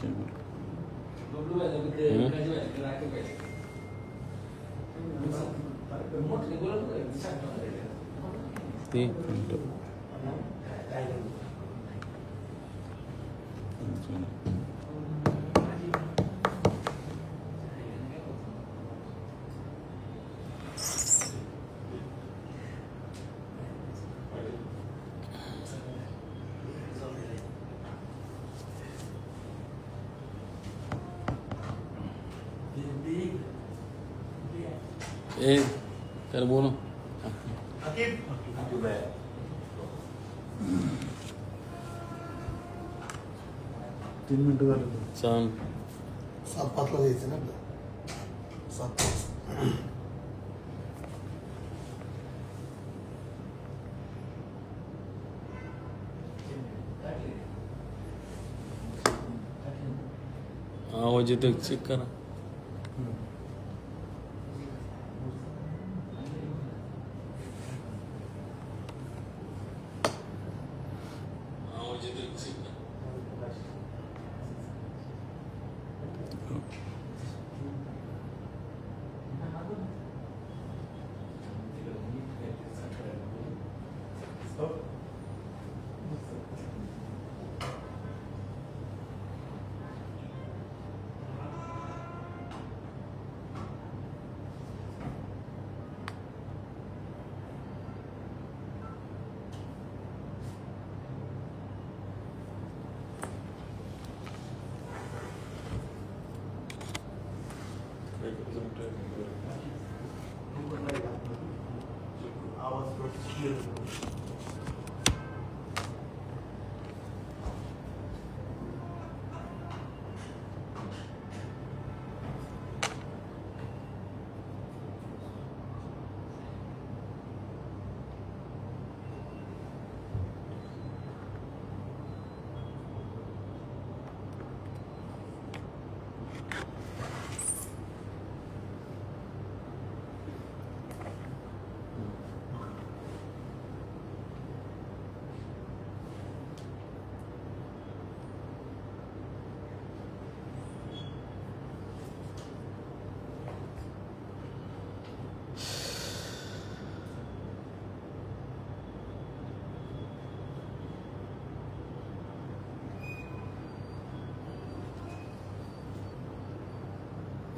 macam tu. Hmm? Hmm. Hmm. तीन मिनिटं झाले चाल सात पाचला जायचं ना आपलं सात पाच आवाज येतो चेक करा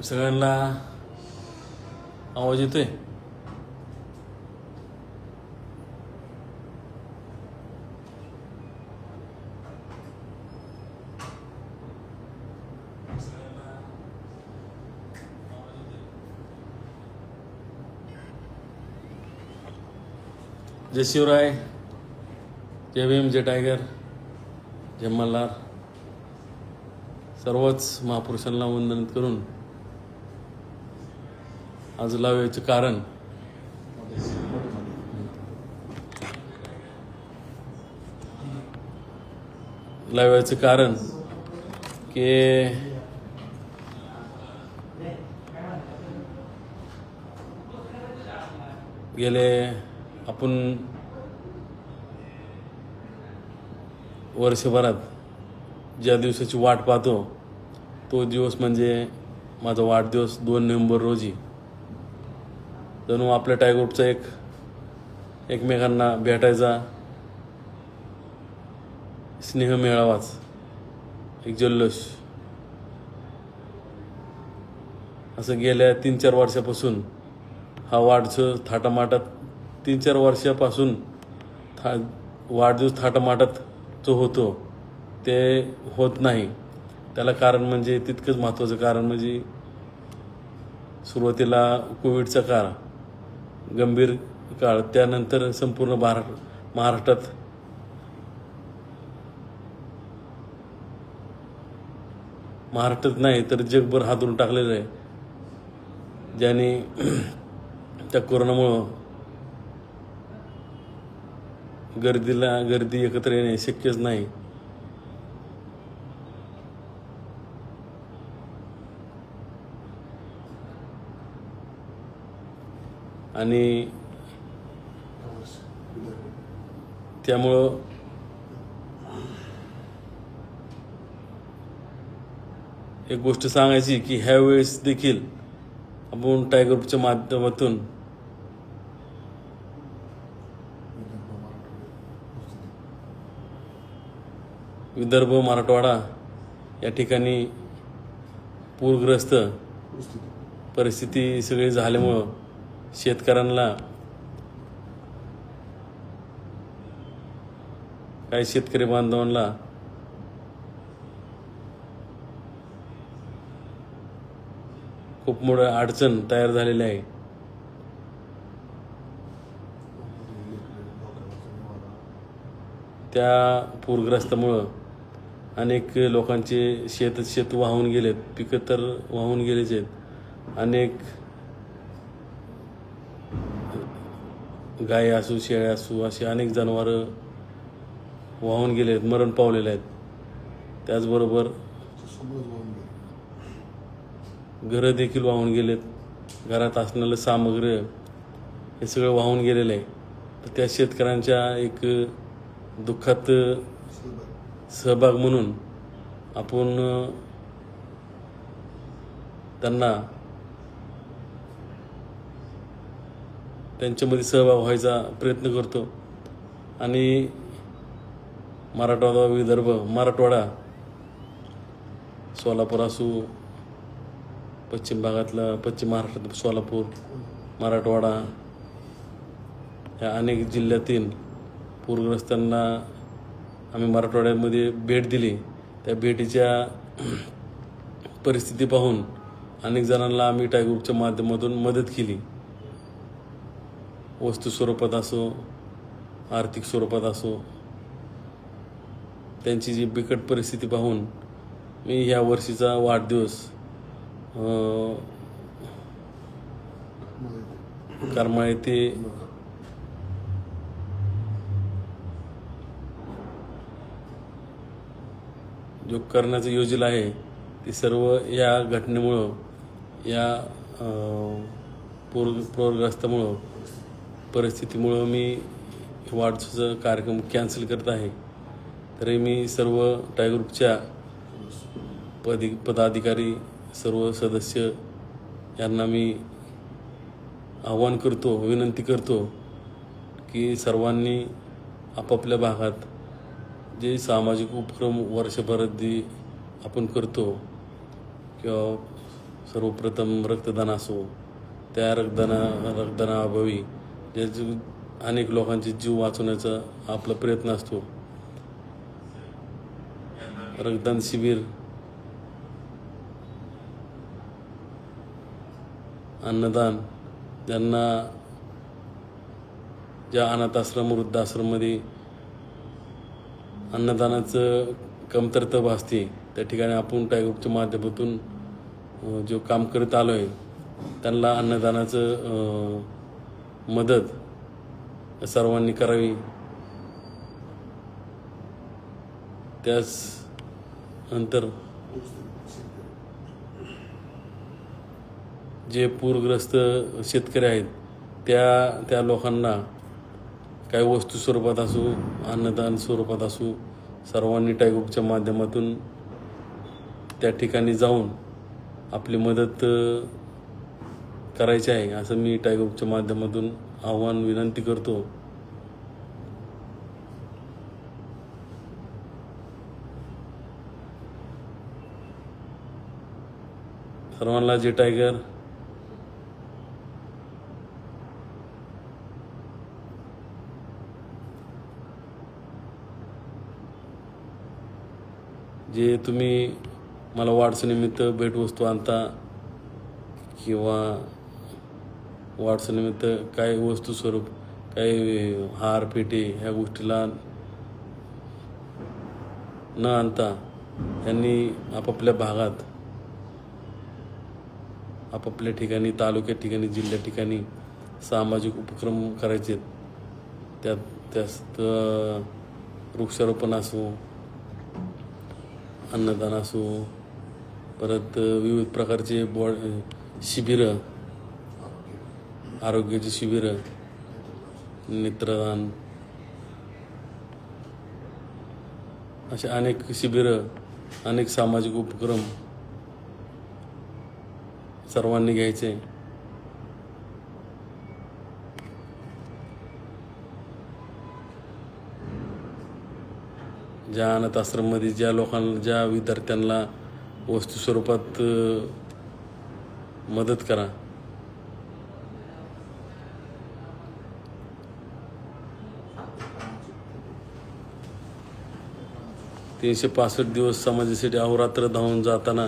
सगळ्यांना आवाज येतोय? जय शिवराय जय भीम जय टायगर जय मल्हार. सर्वच महापुरुषांना वंदन करून लावायचं कारण. लावायचं कारण की गेले आपण वर्षभरात ज्या दिवसाची वाट पाहतो तो दिवस म्हणजे माझा वाढदिवस दोन नोव्हेंबर रोजी. जणू आपल्या टायग्रुपचा एक एकमेकांना भेटायचा स्नेह मिळावाच एक जल्लोष. असं गेल्या तीन चार वर्षापासून हा वाढदिवस थाटामाटात तीन चार वर्षापासून था वाढदिवस थाटामाटात जो होतो ते होत नाही. त्याला कारण म्हणजे तितकंच महत्त्वाचं कारण म्हणजे सुरुवातीला कोविडचा काळ. गंभीर काळ त्यानंतर संपूर्ण भारत महाराष्ट्रात महाराष्ट्रात नाही तर जगभर हातरून टाकलेलं आहे. ज्याने त्या कोरोनामुळं गर्दीला गर्दी एकत्र येणे शक्यच नाही. आणि त्यामुळं एक गोष्ट सांगायची की ह्यावेळेस देखील आपण टायगर ग्रुपच्या माध्यमातून विदर्भ मराठवाडा या ठिकाणी पूरग्रस्त परिस्थिती सगळी झाल्यामुळं शेतकऱ्यांना काही शेतकरी बांधवांना खूप मोठं अडचण तयार झालेली आहे. त्या पूरग्रस्तामुळं अनेक लोकांचे शेत शेत वाहून गेलेत पिकं तर वाहून गेलेच आहेत. अनेक गाय असू शेळ्या असू अशी अनेक जनावरं वाहून गेले आहेत मरण पावलेले आहेत. त्याचबरोबर घरं देखील वाहून गेलेत. घरात असणारं सामग्री हे सगळं वाहून गेलेलं आहे. तर त्या शेतकऱ्यांच्या एक दुःखात सहभाग म्हणून आपण त्यांना त्यांच्यामध्ये सहभाग व्हायचा प्रयत्न करतो. आणि मराठवाडा विदर्भ मराठवाडा सोलापूर असू पश्चिम भागातला पश्चिम महाराष्ट्रात सोलापूर मराठवाडा या अनेक जिल्ह्यातील पूरग्रस्तांना आम्ही मराठवाड्यामध्ये भेट दिली. त्या भेटीच्या परिस्थिती पाहून अनेक जणांना आम्ही टायग्रुपच्या माध्यमातून मदत केली. वस्तू स्वरूपात असो आर्थिक स्वरूपात असो त्यांची जी बिकट परिस्थिती पाहून मी ह्या वर्षीचा वाढदिवस कर्मा येथे जो करण्याचं योजना आहे ते सर्व या घटनेमुळं या पूर पूरग्रस्तामुळं परिस्थितीमुळं मी वाढदिवसाचा कार्यक्रम कॅन्सल करत आहे. तरी मी सर्व टायगर ग्रुपच्या पदि पदाधिकारी सर्व सदस्य यांना मी आव्हान करतो विनंती करतो की सर्वांनी आपापल्या भागात जे सामाजिक उपक्रम वर्षभरात जे आपण करतो किंवा सर्वप्रथम रक्तदान असो त्या रक्तदाना रक्तदानाअभावी ज्याचे अनेक लोकांचे जीव वाचवण्याचा आपला प्रयत्न असतो. रक्तदान शिबिर अन्नदान ज्यांना ज्या अनाथाश्रम वृद्धाश्रममध्ये अन्नदानाचं कमतरता भासते त्या ठिकाणी आपण टायगर ग्रुपच्या माध्यमातून जो काम करत आलो आहे त्यांना अन्नदानाचं मदत सर्वांनी करावी. त्याच नंतर जे पूरग्रस्त शेतकरी आहेत त्या त्या लोकांना काही वस्तू स्वरूपात असू अन्नदान स्वरूपात असू सर्वांनी टायग्रुपच्या माध्यमातून त्या ठिकाणी जाऊन आपली मदत करायचे आहे. असं मी टायगोपच्या माध्यमातून आव्हान विनंती करतो. सर्वांना जे टायगर जे तुम्ही मला वाढसनिमित्त भेटवस्तू आणता किंवा वाटसनिमित्त काय वस्तू स्वरूप काही हार पेटी ह्या गोष्टीला न आणता यांनी आपापल्या भागात आपापल्या ठिकाणी तालुक्या ठिकाणी जिल्ह्या ठिकाणी सामाजिक उपक्रम करायचे. त्यात त्यात वृक्षारोपण असो अन्नदान असो परत विविध प्रकारचे बॉ शिबिरं आरोग्याची शिबिरं नेत्रदान असे अनेक शिबिरं अनेक सामाजिक उपक्रम सर्वांनी घ्यायचे. ज्या अनाथ आश्रममध्ये ज्या लोकांना ज्या विद्यार्थ्यांना वस्तू स्वरूपात मदत करा. तीनशे पासष्ट दिवस समाजासाठी अहोरात्र धावून जाताना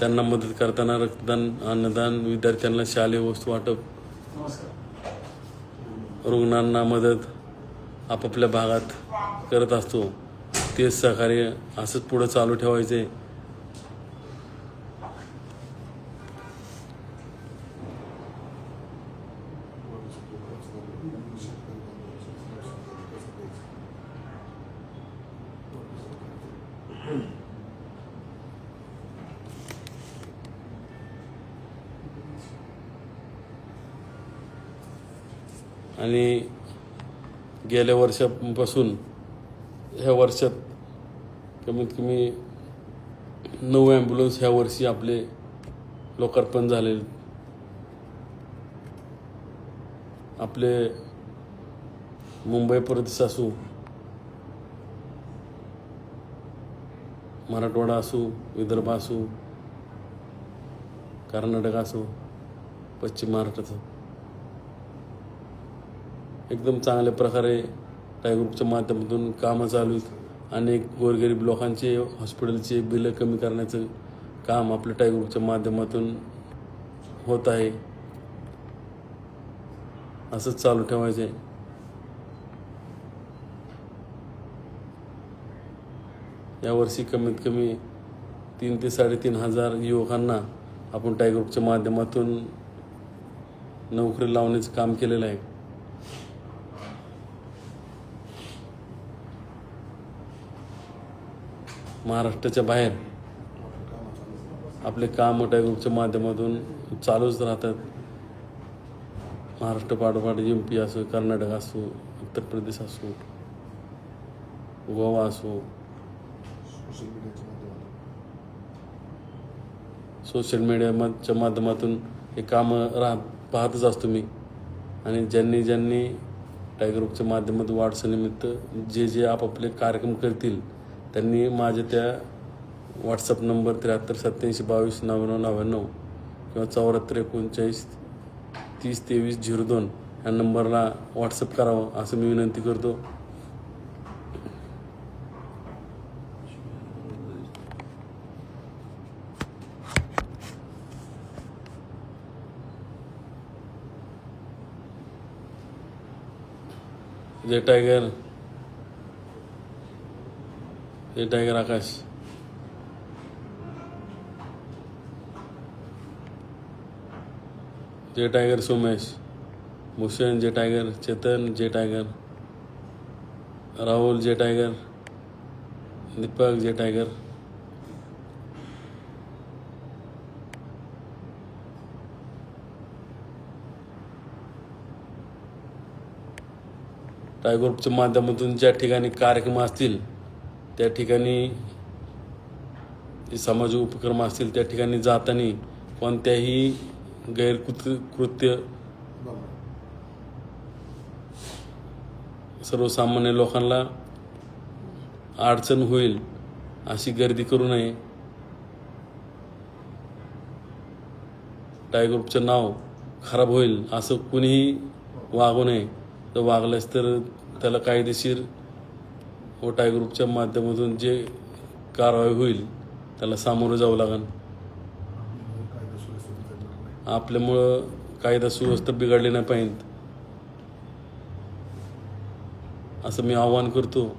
त्यांना मदत करताना रक्तदान अन्नदान विद्यार्थ्यांना शालेय वस्तू वाटप रुग्णांना मदत आपापल्या भागात करत असतो. तेच सहकार्य असंच पुढं चालू ठेवायचे आणि गेल्या वर्षापासून ह्या वर्षात कमीत कमी नऊ ॲम्ब्युलन्स ह्या वर्षी आपले लोकार्पण झाले आपले मुंबई प्रदेश असू मराठवाडा असू विदर्भ असू कर्नाटक असू पश्चिम महाराष्ट्राचं एकदम चांगल्या प्रकारे टाय ग्रुपच्या माध्यमातून कामं चालू आहेत. अनेक गोरगरीब लोकांचे हॉस्पिटलचे बिलं कमी करण्याचं काम आपल्या टाय ग्रुपच्या माध्यमातून होत आहे. असंच चालू ठेवायचं आहे यावर्षी कमीत कमी तीन ते साडेतीन हजार युवकांना आपण टायग्रुपच्या माध्यमातून नोकरी लावण्याचं काम केलेलं आहे. महाराष्ट्राच्या बाहेर. आपले काम मोठ्या ग्रुपच्या माध्यमातून चालूच राहतात. महाराष्ट्र पाठोपाठ एम पी असो कर्नाटक असो उत्तर प्रदेश असो गोवा असो. सोशल मीडियाच्या माध्यमातून. हे कामं राह पाहतच असतो मी. आणि ज्यांनी ज्यांनी टायगर ग्रुपच्या माध्यमातून वाढसनिमित्त जे जे आपापले कार्यक्रम करतील त्यांनी माझ्या त्या व्हॉट्सअप नंबर त्र्याहत्तर सत्याऐंशी बावीस नव्याण्णव नव्याण्णव किंवा चौऱ्याहत्तर एकोणचाळीस तीस तेवीस झिरो दोन या नंबरला व्हॉट्सअप करावं असं मी विनंती करतो. जय टायगर. जय टायगर आकाश जे टायगर सोमेश भूषण जे टायगर चेतन जे टायगर राहुल जे टायगर दीपक जे टायगर टायगरच्या माध्यमातून ज्या ठिकाणी कार्यक्रम असतील त्या ठिकाणी जे समाज उपक्रम असतील त्या ठिकाणी जाताना कोणत्याही गैरकृत कृत्य सर्वसामान्य लोकांना अडचण होईल अशी गर्दी करू नये. टाय ग्रुपचं नाव खराब होईल असं कुणीही वागू नये. तर वागल्यास तर त्याला कायदेशीर ओटाय टाय ग्रुपच्या माध्यमातून जे कारवाई होईल त्याला सामोरं जावं लागेल. आपल्यामुळं कायदा सुव्यवस्था बिघडली नाही पाहिजे. असं मी आव्हान करतो.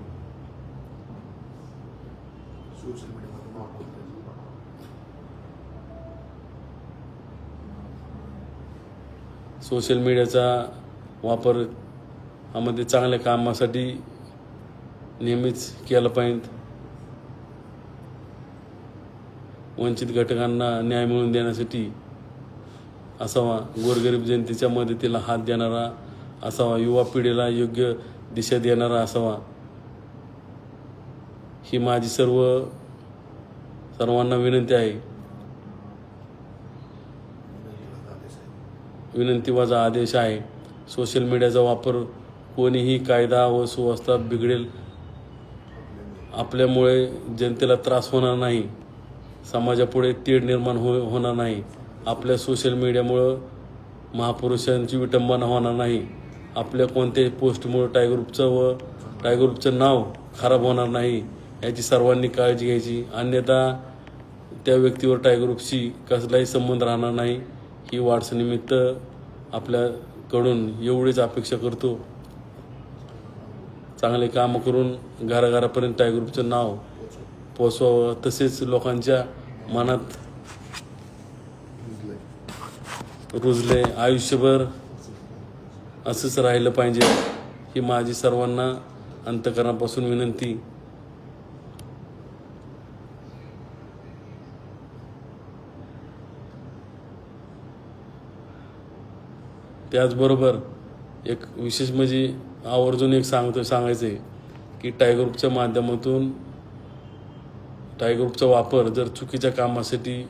सोशल मीडियाचा वापर यामध्ये म्हणजे चांगल्या कामासाठी नेहमीच केला पाहिजे. वंचित घटकांना न्याय मिळवून देण्यासाठी असावा. गोरगरीब जनतेच्या मदतीला हात देणारा असावा. युवा पिढीला योग्य दिशा देणारा असावा. ही माझी सर्व सर्वांना विनंती आहे. विनंतीवाजा आदेश आहे. सोशल मीडियाचा वापर कोणीही कायदा व सुव्यवस्था बिघडेल आपल्यामुळे जनतेला त्रास होणार नाही. समाजापुढे तीड निर्माण हो होणार नाही. आपल्या सोशल मीडियामुळं महापुरुषांची विटंबना होणार नाही. आपल्या कोणत्याही पोस्टमुळं टायगर ग्रुपचं व टायगर ग्रुपचं नाव खराब होणार नाही. याची सर्वांनी काळजी घ्यायची. अन्यथा त्या व्यक्तीवर टायगर ग्रुपशी कसलाही संबंध राहणार नाही. ही वाढसनिमित्त आपल्याकडून एवढीच अपेक्षा करतो. चांगले काम करून घराघरापर्यंत टाय ग्रुपचं नाव पोचवावं तसेच लोकांच्या मनात रुजले. आयुष्यभर असंच राहिलं पाहिजे ही माझी सर्वांना अंतकरणापासून विनंती. त्याचबरोबर एक विशेष म्हणजे आवर्जून एक सांगतो सांगायचं आहे की टायगर ग्रुपच्या माध्यमातून टायगर ग्रुपचा वापर जर चुकीच्या कामासाठी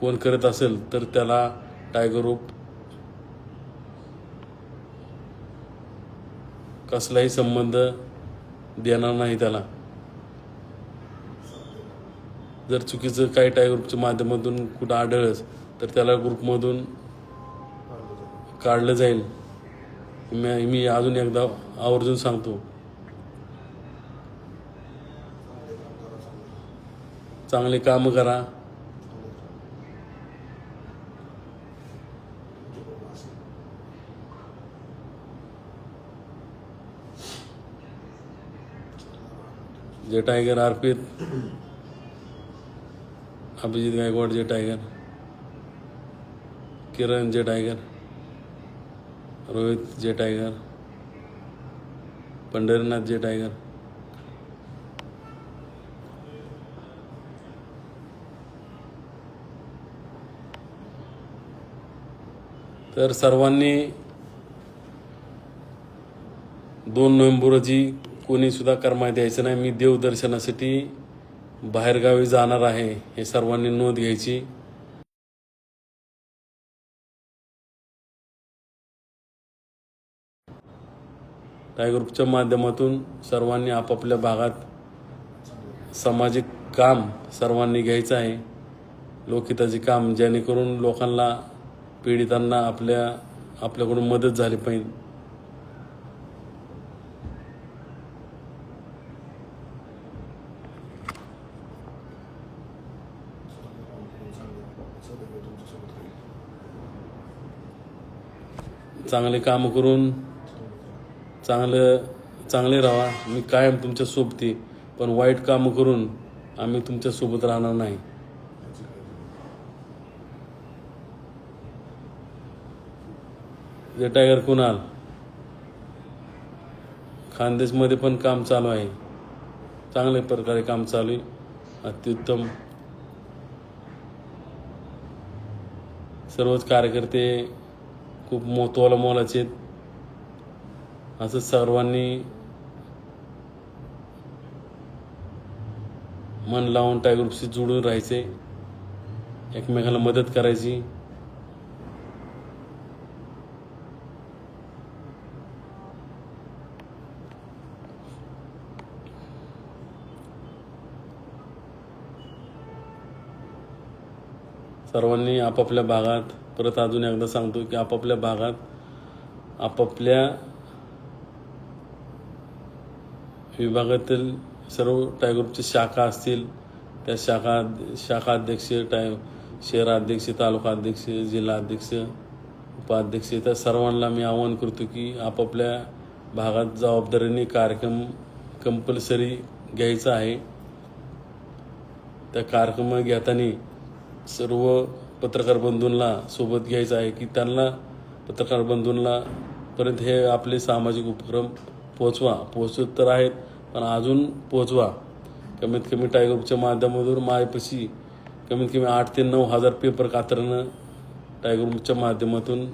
कोण करत असेल तर त्याला टायगर ग्रुप कसलाही संबंध देणार नाही त्याला. जर चुकीचं काही टायगर ग्रुपच्या माध्यमातून कुठं आढळच तर त्याला ग्रुपमधून काढलं जाईल. मी मी अजून एकदा आवर्जून सांगतो. चांगले काम करा. जे टायगर अर्पित अभिजित गायकवाड जे टायगर किरण जे टायगर. रोहित जे टायगर पंढरीनाथ जे टायगर. तर सर्वांनी दोन नोव्हेंबर रोजी कोणीसुद्धा कर्माय द्यायचं नाही. मी देवदर्शनासाठी बाहेरगावी जाणार आहे हे सर्वांनी नोंद घ्यायची. ग्रुपच्या माध्यमातून सर्वांनी आपापल्या भागात सामाजिक काम सर्वांनी घ्यायचं आहे. लोकहिताचे काम जेणेकरून लोकांना पीडितांना आपल्या आपल्याकडून मदत झाली पाहिजे. चांगले काम करून चांगलं चांगले राहा. मी कायम तुमच्या सोबती पण वाईट कामं करून आम्ही तुमच्यासोबत राहणार नाही. जे टायगर कुणाल? खानदेशमध्ये पण काम चालू आहे. चांगल्या प्रकारे काम चालू आहे. अत्युत्तम. सर्वच कार्यकर्ते खूप मोतवाला मोलाचे आहेत. असं सर्वांनी मन लावून त्या ग्रुपशी जुळून राहायचे. एकमेकाला मदत करायची. सर्वांनी आपापल्या भागात परत अजून एकदा सांगतो की आपापल्या भागात आपापल्या विभागातील सर्व टायगर शाखा असतील त्या शाखा शाखा अध्यक्ष टाय शहराध्यक्ष तालुका अध्यक्ष जिल्हा अध्यक्ष उपाध्यक्ष त्या सर्वांना मी आवाहन करतो की आपापल्या भागात जबाबदारीने कार्यक्रम कंपल्सरी घ्यायचा आहे. त्या कार्यक्रम घेताना सर्व पत्रकार बंधूंना सोबत घ्यायचं आहे की त्यांना पत्रकार बंधूंना पर्यंत हे आपले सामाजिक उपक्रम पोचवा. पोचत तर आहेत पण अजून पोचवा. कमीत कमी टायगर माध्यमातून मायपशी कमीत कमी आठ ते नऊ हजार पेपर कातरणं टायगर माध्यमातून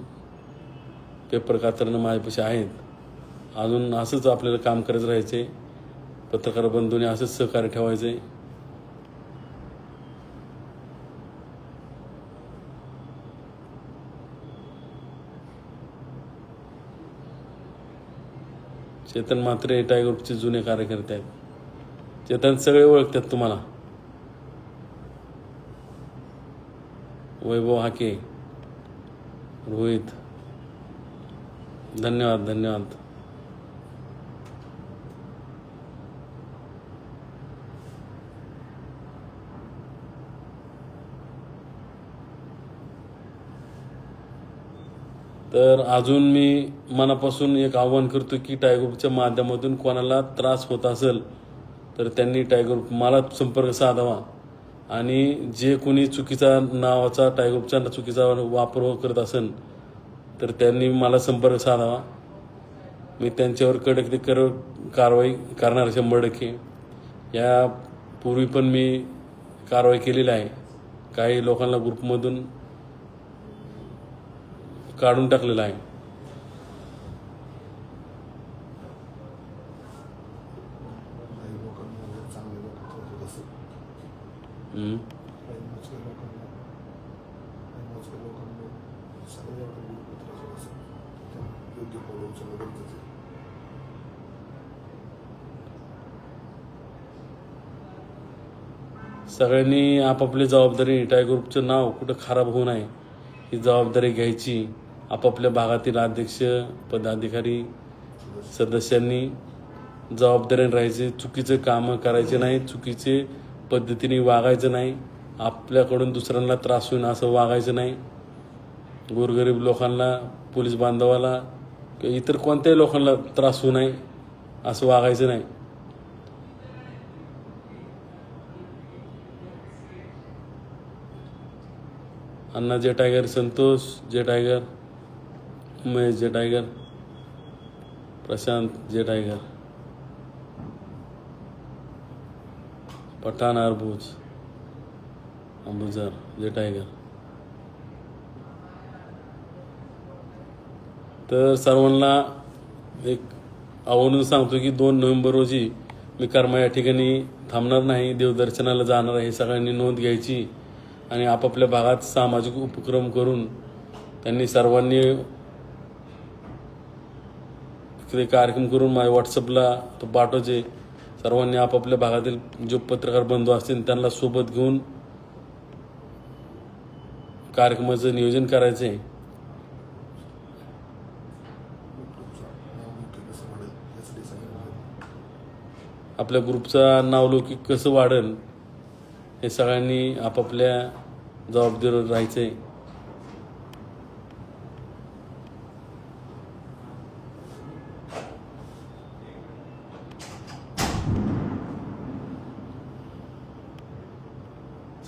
पेपर कातरणं माझ्यापाशी आहेत. अजून असंच आपल्याला काम करत राहायचे पत्रकार बंधूंनी असंच सहकार्य ठेवायचे चेतन मात्रे टाय ग्रुपचे जुने कार्यकर्ते आहेत. चेतन सगळे ओळखतात तुम्हाला. वैभव हाके रोहित. धन्यवाद धन्यवाद. तर अजून मी मनापासून एक आव्हान करतो की टायगर माध्यमातून कोणाला त्रास होत असेल तर त्यांनी टायगर मला संपर्क साधावा. आणि जे कोणी चुकीचा नावाचा टायगर चुकीचा वापर करत असेल तर त्यांनी मला संपर्क साधावा. मी त्यांच्यावर कडक ते कर कारवाई करणार शंभर टक्के. या पूर्वी पण मी कारवाई केलेली आहे. काही लोकांना ग्रुपमधून काढून टाकलेला आहे. सगळ्यांनी आपापली जबाबदारी टाय ग्रुपचं नाव कुठं खराब होऊ नये ही जबाबदारी घ्यायची. आपापल्या भागातील अध्यक्ष पदाधिकारी सदस्यांनी जबाबदारीने राहायचे चुकीचं कामं करायचे नाही चुकीचे पद्धतीने वागायचं नाही आपल्याकडून दुसऱ्यांना त्रास होईन असं वागायचं नाही. गोरगरीब लोकांना पोलीस बांधवाला किंवा इतर कोणत्याही लोकांना त्रास होऊ नये असं वागायचं नाही. अण्णा जे टायगर संतोष जे टायगर उमेश जे टायगर प्रशांत जे टायगर पठाण अरबूज अंबुजर जे टायगर तर सर्वांना एक आवर्जून सांगतो की दोन नोव्हेंबर रोजी मी कर्मा या ठिकाणी थांबणार नाही देवदर्शनाला जाणार आहे हे सगळ्यांनी नोंद घ्यायची आणि आपापल्या भागात सामाजिक उपक्रम करून त्यांनी सर्वांनी ते कार्यक्रम करून माझ्या व्हॉट्सअपला तो पाठवायचे सर्वांनी आपापल्या भागातील जो पत्रकार बंधू असतील त्यांना सोबत घेऊन कार्यक्रमाचं नियोजन करायचं आहे. नाव आपल्या ग्रुपचा नावलौकिक कसं वाढेल हे सगळ्यांनी आपापल्या जबाबदारीवर राहायचं आहे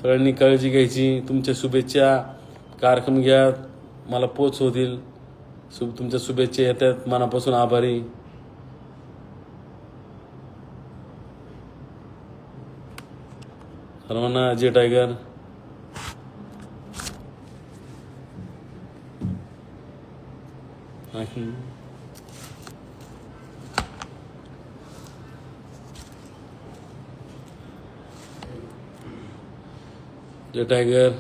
सगळ्यांनी काळजी घ्यायची. तुमच्या शुभेच्छा. कार्यक्रम घ्या. मला पोच होतील. शुभ तुमच्या शुभेच्छा येतात. मनापासून आभारी. सर्वांना अजय टायगर. आणखी जे टायगर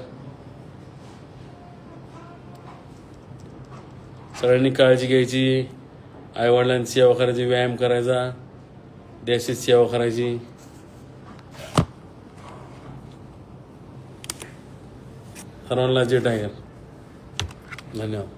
सगळ्यांनी काळजी घ्यायची. आईवडिलांची सेवा करायची व्यायाम करायचा. देशाची सेवा करायची. हरवणला जे टायगर धन्यवाद.